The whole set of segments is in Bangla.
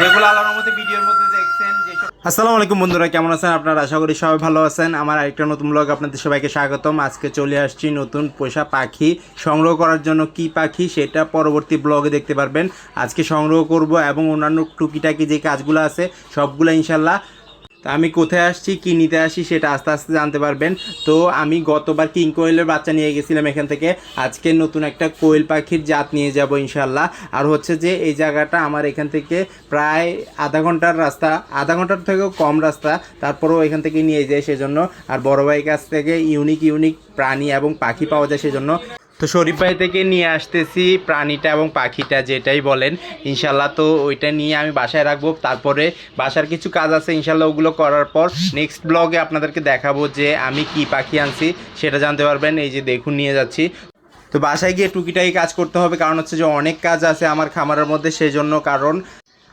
যেগুলো আল্লাহর মধ্যে ভিডিওর মধ্যে দেখছেন যেসব আসসালামু আলাইকুম বন্ধুরা, কেমন আছেন? আপনারা আশা করি সবাই ভালো আছেন। আমার আরেকটা নতুন ব্লগ আপনাদের সবাইকে স্বাগতম। আজকে চলে আসছি নতুন পোষা পাখি সংগ্রহ করার জন্য কি পাখি সেটা পরবর্তী ব্লগে দেখতে পারবেন। আজকে সংগ্রহ করব এবং অন্যান্য টুকিটাকি যে কাজগুলো আছে, সবগুলো ইনশাল্লাহ তা আমি কোথায় আসছি, কি নিতে আসি সেটা আস্তে আস্তে জানতে পারবেন। তো আমি গতবার কিং কোয়েলের বাচ্চা নিয়ে গেছিলাম এখান থেকে। আজকে নতুন একটা কোয়েল পাখির জাত নিয়ে যাব ইনশাল্লাহ আর হচ্ছে যে এই জায়গাটা আমার এখান থেকে প্রায় আধা ঘণ্টার রাস্তা, আধা ঘণ্টার থেকেও কম রাস্তা, তারপরেও এখান থেকে নিয়ে যায় সেজন্য। আর বড় ভাই কাছ থেকে ইউনিক ইউনিক প্রাণী এবং পাখি পাওয়া যায় সেজন্য। তো শরীফ ভাই থেকে নিয়ে আসতেছি প্রাণীটা এবং পাখিটা যেটাই বলেন। ইনশাল্লাহ তো ওইটা নিয়ে আমি বাসায় রাখব। তারপরে বাসার কিছু কাজ আছে ইনশাল্লাহ ওগুলো করার পর নেক্সট ব্লগে আপনাদেরকে দেখাবো যে আমি কি পাখি আনছি, সেটা জানতে পারবেন। এই যে দেখুন, নিয়ে যাচ্ছি। তো বাসায় গিয়ে টুকিটাকি কাজ করতে হবে, কারণ হচ্ছে যে অনেক কাজ আছে আমার খামারের মধ্যে সেই জন্য কারণ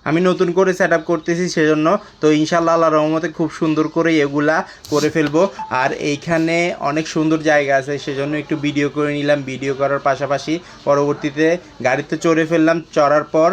আমি নতুন করে সেট আপ করতেছি সেজন্য। তো ইনশাল্লাহ আল্লাহ রহমতে খুব সুন্দর করে এগুলা করে ফেলব। আর এইখানে অনেক সুন্দর জায়গা আছে, সেজন্য একটু ভিডিও করে নিলাম। ভিডিও করার পাশাপাশি পরবর্তীতে গাড়িতে চড়ে ফেললাম। চড়ার পর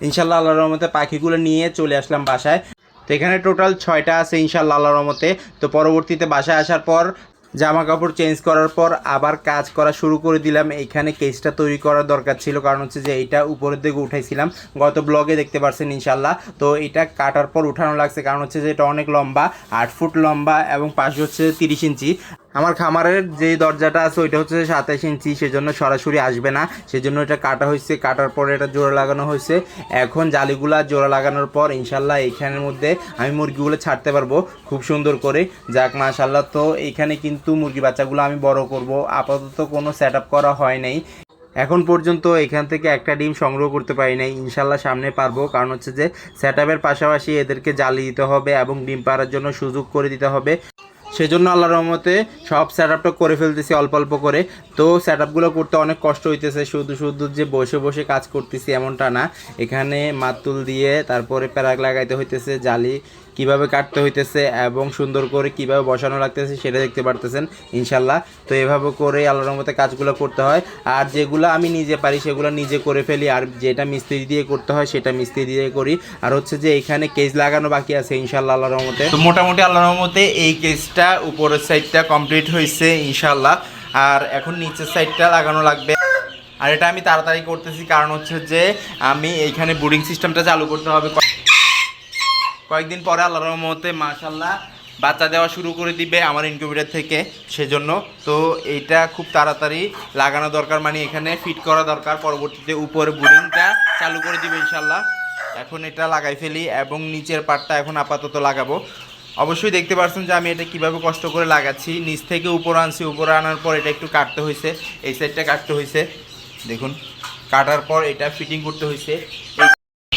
ইনশাল্লাহ আল্লাহ রহমতে পাখিগুলো নিয়ে চলে আসলাম বাসায়। তো এখানে টোটাল ছয়টা আছে ইনশাল্লাহ আল্লাহ রহমতে। তো পরবর্তীতে বাসায় আসার পর জামা কাপড় চেঞ্জ করার পর আবার কাজ করা শুরু করে দিলাম। এইখানে কেসটা তৈরি করার দরকার ছিল, কারণ হচ্ছে যে এটা উপরের দিকে উঠাইছিলাম। গত ব্লগে দেখতে পারছেন ইনশাল্লাহ তো এটা কাটার পর উঠানো লাগছে, কারণ হচ্ছে যে এটা অনেক লম্বা, আট ফুট লম্বা এবং পাশে হচ্ছে তিরিশ ইঞ্চি। আমার খামারের যে দরজাটা আছে, ওইটা হচ্ছে সাতাইশ ইঞ্চি, সেজন্য সরাসরি আসবে না। সেজন্য এটা কাটা হয়েছে, কাটার পরে এটা জোড়া লাগানো হয়েছে। এখন জালিগুলা জোড়া লাগানোর পর ইনশাল্লাহ এইখানের মধ্যে আমি মুরগিগুলো ছাড়তে পারব খুব সুন্দর করে। যাক মাশাল্লাহ তো এইখানে কিন্তু মুরগি বাচ্চাগুলো আমি বড় করব। আপাতত কোনো সেট করা হয় নাই। এখন পর্যন্ত এখান থেকে একটা ডিম সংগ্রহ করতে পারি নাই। ইনশাল্লাহ সামনে পারব। কারণ হচ্ছে যে সেট পাশাপাশি এদেরকে জ্বালিয়ে দিতে হবে এবং ডিম পাড়ার জন্য সুযোগ করে দিতে হবে। সেজন্য আল্লাহর রহমতে সব সেট আপটা করে ফেলতেছি অল্প অল্প করে। তো সেট আপগুলো করতে অনেক কষ্ট হইতেছে, শুধু শুধু যে বসে বসে কাজ করতেছি এমনটা না। এখানে মাতুল দিয়ে তারপরে প্যারাগ লাগাইতে হইতেছে, জালি কীভাবে কাটতে হইতেছে এবং সুন্দর করে কীভাবে বসানো লাগতেছে সেটা দেখতে পারতেছেন, ইনশাল্লাহ। তো এভাবে করে আল্লাহর মতে কাজগুলো করতে হয়। আর যেগুলো আমি নিজে পারি, সেগুলো নিজে করে ফেলি। আর যেটা মিস্ত্রি দিয়ে করতে হয়, সেটা মিস্ত্রি দিয়ে করি। আর হচ্ছে যে এখানে কেজ লাগানো বাকি আছে, ইনশাল্লাহ আল্লাহর রহমতে। তো মোটামুটি আল্লাহর রহমতে এই কেজটা উপরের সাইডটা কমপ্লিট হয়েছে ইনশাল্লাহ। আর এখন নিচের সাইডটা লাগানো লাগবে। আর এটা আমি তাড়াতাড়ি করতেছি, কারণ হচ্ছে যে আমি এইখানে বোর্ডিং সিস্টেমটা চালু করতে হবে। কয়েকদিন পরে আল্লাহ রহমতে মাশাল্লাহ বাচ্চা দেওয়া শুরু করে দিবে আমার ইনকিউবেটার থেকে, সেজন্য। তো এইটা খুব তাড়াতাড়ি লাগানো দরকার মানে এখানে ফিট করা দরকার। পরবর্তীতে উপরে বোর্ডিংটা চালু করে দিবে ইনশাল্লাহ এখন এটা লাগাই ফেলি এবং নিচের পার্টটা এখন আপাতত লাগাবো। অবশ্যই দেখতে পাচ্ছেন যে আমি এটা কীভাবে কষ্ট করে লাগাচ্ছি। নিচ থেকে উপরে আনছি, উপরে আনার পর এটা একটু কাটতে হয়েছে। এই সাইডটা কাটতে হয়েছে। দেখুন, কাটার পর এটা ফিটিং করতে হয়েছে। এই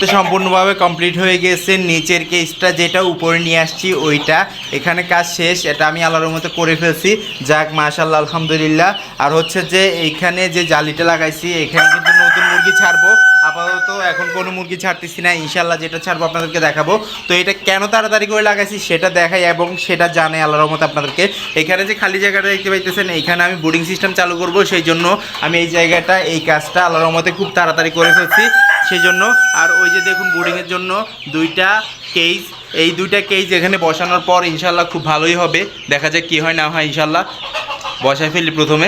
তো সম্পূর্ণভাবে কমপ্লিট হয়ে গেছে। নিচের কেসটা যেটা উপরে নিয়ে আসছি, ওইটা। এখানে কাজ শেষ। এটা আমি আল্লাহর মতো করে ফেলছি। যাক মাশাল্লাহ আলহামদুলিল্লাহ। আর হচ্ছে যে, এইখানে যে জালিটা লাগাইছি, এখানে কিন্তু নতুন মুরগি ছাড়বো। আপাতত এখন কোনো মুরগি ছাড়তেছি না। ইনশাল্লাহ যেটা ছাড়বো আপনাদেরকে দেখাবো। তো এটা কেন তাড়াতাড়ি করে লাগাইছি সেটা দেখাই এবং সেটা জানে আল্লাহর মতো আপনাদেরকে। এখানে যে খালি জায়গাটা দেখতে পাইতেছেন, এইখানে আমি বোর্ডিং সিস্টেম চালু করব। সেই জন্য আমি এই জায়গাটা, এই কাজটা আল্লাহর মতে খুব তাড়াতাড়ি করে ফেলছি। সেই জন্য আর ওই যে দেখুন বোর্ডিংয়ের জন্য দুইটা কেজ এই দুইটা কেজ এখানে বসানোর পর ইনশাল্লাহ খুব ভালোই হবে। দেখা যাক কী হয় না হয় ইনশাল্লাহ। বসায় ফেলি প্রথমে।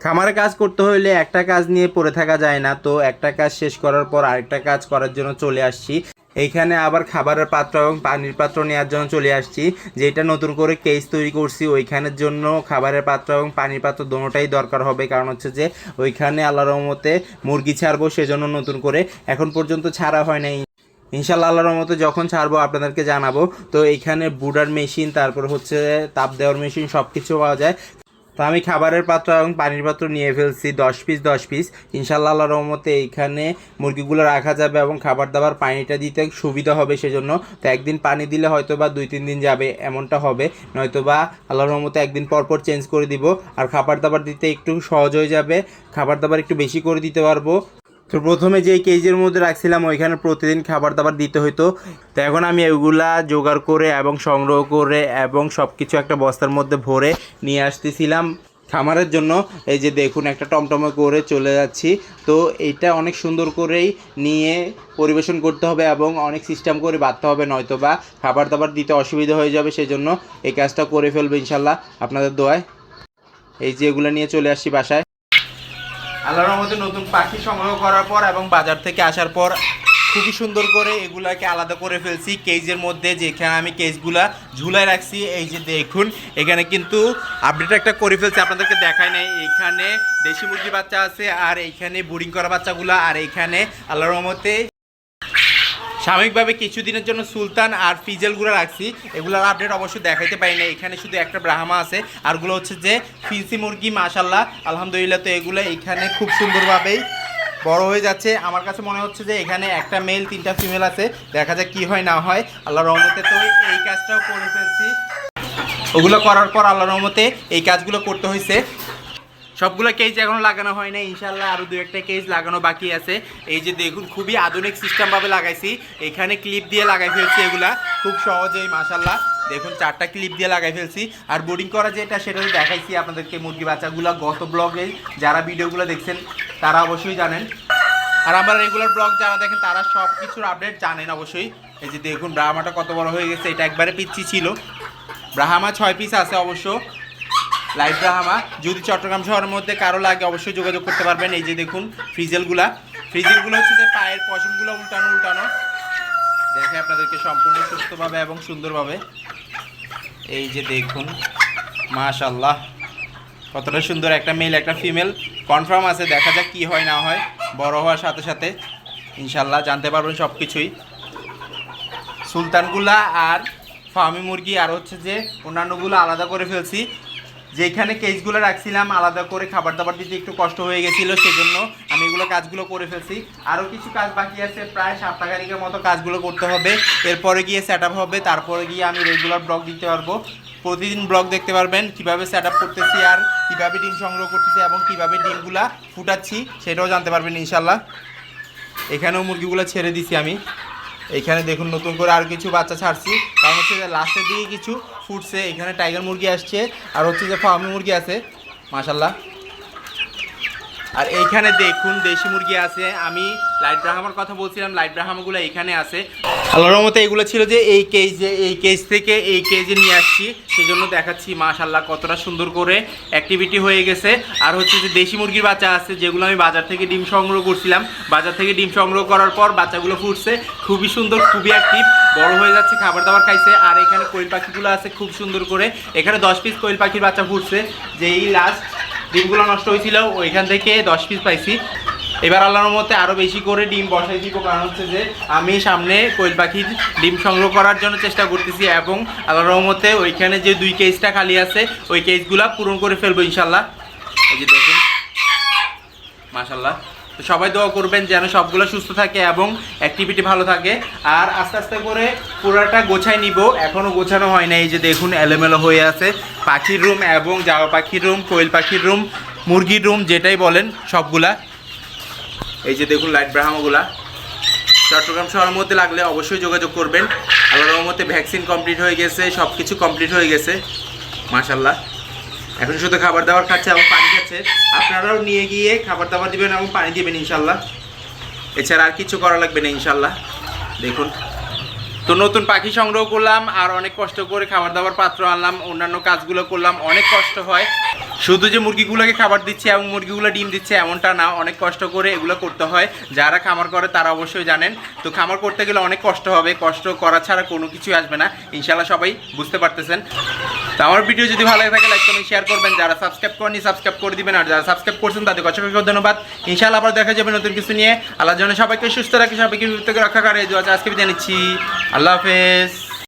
খামারে কাজ করতে হইলে একটা কাজ নিয়ে পড়ে থাকা যায় না, তো একটা কাজ শেষ করার পর আরেকটা কাজ করার জন্য চলে আসছি। এইখানে আবার খাবারের পাত্র এবং পানির পাত্র নেওয়ার জন্য চলে আসছি। যেটা নতুন করে কেস তৈরি করছি, ওইখানের জন্য খাবারের পাত্র এবং পানির পাত্র দোনোটাই দরকার হবে। কারণ হচ্ছে যে, ওইখানে আল্লাহ রহমতে মুরগি ছাড়বো সেজন্য নতুন করে। এখন পর্যন্ত ছাড়া হয় নাই। ইনশাল্লাহ আল্লাহর মতো যখন ছাড়বো আপনাদেরকে জানাব। তো এইখানে বুডার মেশিন, তারপর হচ্ছে তাপ দেওয়ার মেশিন সব কিছু পাওয়া যায়। তো আমি খাবারের পাত্র এবং পানির পাত্র নিয়ে ফেলছি, দশ পিস দশ পিস ইনশাল্লাহ আল্লাহ রহমতে এইখানে মুরগিগুলো রাখা যাবে এবং খাবার দাবার পানিটা দিতে সুবিধা হবে সেজন্য। তো একদিন পানি দিলে হয়তো বা দুই, তিন দিন যাবে, এমনটা হবে। নয়তো বা আল্লাহ রহমতে একদিন পর পর চেঞ্জ করে দিব। আর খাবার দাবার দিতে একটু সহজ হয়ে যাবে। খাবার দাবার একটু বেশি করে দিতে পারব। তো প্রথমে যে কেজের মধ্যে রাখছিলাম, ওইখানে প্রতিদিন খাবার দাবার দিতে হতো তো এখন আমি এগুলা জোগাড় করে এবং সংগ্রহ করে এবং সব কিছু একটা বস্তার মধ্যে ভরে নিয়ে আসতেছিলাম খামারের জন্য। এই যে দেখুন, একটা টমটমে করে চলে যাচ্ছি। তো এটা অনেক সুন্দর করেই নিয়ে পরিবেশন করতে হবে এবং অনেক সিস্টেম করে বাঁধতে হবে নয়তো বা খাবার দাবার দিতে অসুবিধা হয়ে যাবে সেই জন্য এই কাজটা করে ফেলবে ইনশাল্লাহ আপনাদের দোয়ায়। এই যে এগুলো নিয়ে চলে আসছি বাসায়। আল্লাহর রহমতে নতুন পাখি সংগ্রহ করার পর এবং বাজার থেকে আসার পর খুবই সুন্দর করে এগুলাকে আলাদা করে ফেলছি কেজের মধ্যে, যেখানে আমি কেজগুলা ঝুলাই রাখছি। এই যে দেখুন, এখানে কিন্তু আপডেট একটা করে ফেলছি, আপনাদেরকে দেখায় নাই। এখানে দেশি মুরগি বাচ্চা আছে, আর এইখানে বোরিং করা বাচ্চাগুলা, আর এইখানে আল্লাহর রহমতে সাময়িকভাবে কিছুদিনের জন্য সুলতান আর ফিজেলগুলো রাখছি। এগুলোর আপডেট অবশ্যই দেখাইতে পারি না এখানে শুধু একটা ব্রাহ্মা আছে আরগুলো হচ্ছে যে ফিন্সি মুরগি মাশাল্লাহ আলহামদুলিল্লাহ তো এগুলো এখানে খুব সুন্দরভাবেই বড় হয়ে যাচ্ছে। আমার কাছে মনে হচ্ছে যে এখানে একটা মেল তিনটা ফিমেল আছে। দেখা যাক কি হয়, না হয়। আল্লাহ রহমতে তো এই কাজটাও করে ফেলছি। ওগুলো করার পর আল্লাহ রহমতে এই কাজগুলো করতে হয়েছে সবগুলো কেজ এখনও লাগানো হয় না ইনশাল্লাহ আরও দু একটা কেজ লাগানো বাকি আছে। এই যে দেখুন, খুবই আধুনিক সিস্টেমভাবে লাগাইছি। এখানে ক্লিপ দিয়ে লাগাই ফেলছি এগুলা, খুব সহজেই মাশাল্লাহ দেখুন, চারটা ক্লিপ দিয়ে লাগাই ফেলছি। আর বোর্ডিং করা যেটা, সেটা দেখাইছি আপনাদেরকে মুরগি বাচ্চাগুলো গত ব্লগে যারা ভিডিওগুলো দেখছেন, তারা অবশ্যই জানেন। আর আমার রেগুলার ব্লগ যারা দেখেন, তারা সব কিছুর আপডেট জানেন অবশ্যই। এই যে দেখুন, ব্রাহ্মাটা কত বড় হয়ে গেছে, এটা একবারে পিচ্ছি ছিল। ব্রাহ্মা ছয় পিস আছে অবশ্য। লাইভ ব্রাহামা যদি চট্টগ্রাম শহরের মধ্যে কারও লাগে অবশ্যই যোগাযোগ করতে পারবেন। এই যে দেখুন, ফ্রিজেলগুলা। ফ্রিজেলগুলো হচ্ছে যে পায়ের পশমগুলো উল্টানো উল্টানো। দেখে আপনাদেরকে সম্পূর্ণ সুস্থভাবে এবং সুন্দরভাবে। এই যে দেখুন মাশাল্লাহ কতটা সুন্দর একটা মেল একটা ফিমেল কনফার্ম আছে, দেখা যাক কি হয়, না হয়। বড় হওয়ার সাথে সাথে ইনশাল্লাহ জানতে পারবেন সব কিছুই সুলতানগুলা আর ফার্মি মুরগি, আর হচ্ছে যে অন্যান্যগুলো আলাদা করে ফেলছি। যেখানে কেসগুলো রাখছিলাম, আলাদা করে খাবার দাবার দিতে একটু কষ্ট হয়ে গেছিল, সেজন্য আমি এগুলো কাজগুলো করে ফেলছি। আরও কিছু কাজ বাকি আছে, প্রায় সপ্তাহখানিকের মতো কাজগুলো করতে হবে। এরপরে গিয়ে সেট হবে, তারপরে গিয়ে আমি রেগুলার ব্লগ দিতে পারব। প্রতিদিন ব্লগ দেখতে পারবেন, কীভাবে সেট আপ করতেছি আর কীভাবে ডিম সংগ্রহ করতেছি এবং কীভাবে ডিমগুলা ফুটাচ্ছি, সেটাও জানতে পারবেন ইনশাল্লাহ এখানেও মুরগিগুলো ছেড়ে দিছি আমি। এখানে দেখুন নতুন করে আর কিছু বাচ্চা ছাড়ছি। কারণ হচ্ছে যে লাস্টের দিকে কিছু ফুটছে, এখানে টাইগার মুরগি আসছে, আর হচ্ছে যে ফার্মি মুরগি আছে। মাশাল্লাহ আর এইখানে দেখুন দেশি মুরগি আছে। আমি লাইট ব্রাহামার কথা বলছিলাম, লাইট ব্রাহামাগুলো এখানে আছে। আল্লাহর রহমতে এগুলো ছিল যে এই কেজে এই কেজ থেকে এই কেজে নিয়ে আসছি। সেজন্য দেখাচ্ছি মাশাল্লাহ কতটা সুন্দর করে অ্যাক্টিভিটি হয়ে গেছে। আর হচ্ছে যে দেশি মুরগির বাচ্চা আছে, যেগুলো আমি বাজার থেকে ডিম সংগ্রহ করছিলাম। বাজার থেকে ডিম সংগ্রহ করার পর বাচ্চাগুলো ফুটছে। খুবই সুন্দর, খুবই অ্যাক্টিভ বড় হয়ে যাচ্ছে, খাবার দাবার খাইছে। আর এখানে কোয়েল পাখিগুলো আছে, খুব সুন্দর করে। এখানে দশ পিস কোয়েল পাখির বাচ্চা ফুটছে। যে এই লাস্ট ডিমগুলো নষ্ট হয়েছিল, ওইখান থেকে দশ পিস পাইছি। এবার আল্লাহর মতে আরও বেশি করে ডিম বসাই দিব কারণ হচ্ছে যে আমি সামনে কোয়েল পাখির ডিম সংগ্রহ করার জন্য চেষ্টা করতেছি এবং আল্লাহর রহমতে ওইখানে যে দুই কেজটা খালি আছে, ওই কেজগুলো পূরণ করে ফেলব ইনশাল্লাহ এই যে দেখুন মাশাল্লাহ সবাই দোয়া করবেন যেন সবগুলো সুস্থ থাকে এবং অ্যাক্টিভিটি ভালো থাকে। আর আস্তে আস্তে করে পুরাটা গোছাই নিব। এখনও গোছানো হয় না এই যে দেখুন এলোমেলো হয়ে আছে। পাখির রুম এবং জাওয়া পাখির রুম কোয়েল পাখির রুম মুরগির রুম যেটাই বলেন, সবগুলা। এই যে দেখুন লাইট ব্রাহ্মগুলা। চট্টগ্রাম শহরের মধ্যে লাগলে অবশ্যই যোগাযোগ করবেন। আল্লাহর রহমতে ভ্যাকসিন কমপ্লিট হয়ে গেছে সব কিছু কমপ্লিট হয়ে গেছে। মাশাল্লাহ এখন শুধু খাবার দাবার খাচ্ছে এবং পানি খাচ্ছে। আপনারাও নিয়ে গিয়ে খাবার দাবার দিবেন এবং পানি দিবেন ইনশাল্লাহ। এছাড়া আর কিছু করা লাগবে না ইনশাল্লাহ। দেখুন। তো নতুন পাখি সংগ্রহ করলাম, আর অনেক কষ্ট করে খাবার দাবার পাত্র আনলাম, অন্যান্য কাজগুলো করলাম, অনেক কষ্ট হয়। শুধু যে মুরগিগুলোকে খাবার দিচ্ছে এবং মুরগিগুলো ডিম দিচ্ছে এমনটা না, অনেক কষ্ট করে এগুলো করতে হয়। যারা খামার করে তারা অবশ্যই জানেন। তো খামার করতে গেলে অনেক কষ্ট হবে, কষ্ট করা ছাড়া কোনো কিছুই আসবে না। ইনশাল্লাহ সবাই বুঝতে পারতেছেন। তো আমার ভিডিও যদি ভালো লাগে থাকে লাইক কমেন্ট শেয়ার করবেন। যারা সাবস্ক্রাইব করেনি সাবস্ক্রাইব করে দিবেন। আর যারা সাবস্ক্রাইব করছেন, তাদের অসংখ্য ধন্যবাদ। ইনশাআল্লাহ আবার দেখা যাবে নতুন কিছু নিয়ে। আল্লাহ জন্য সবাইকে সুস্থ রাখে, সবাইকে বিপদ থেকে রক্ষা করে আজকে বিদায় নিচ্ছি। আল্লাহ হাফেজ।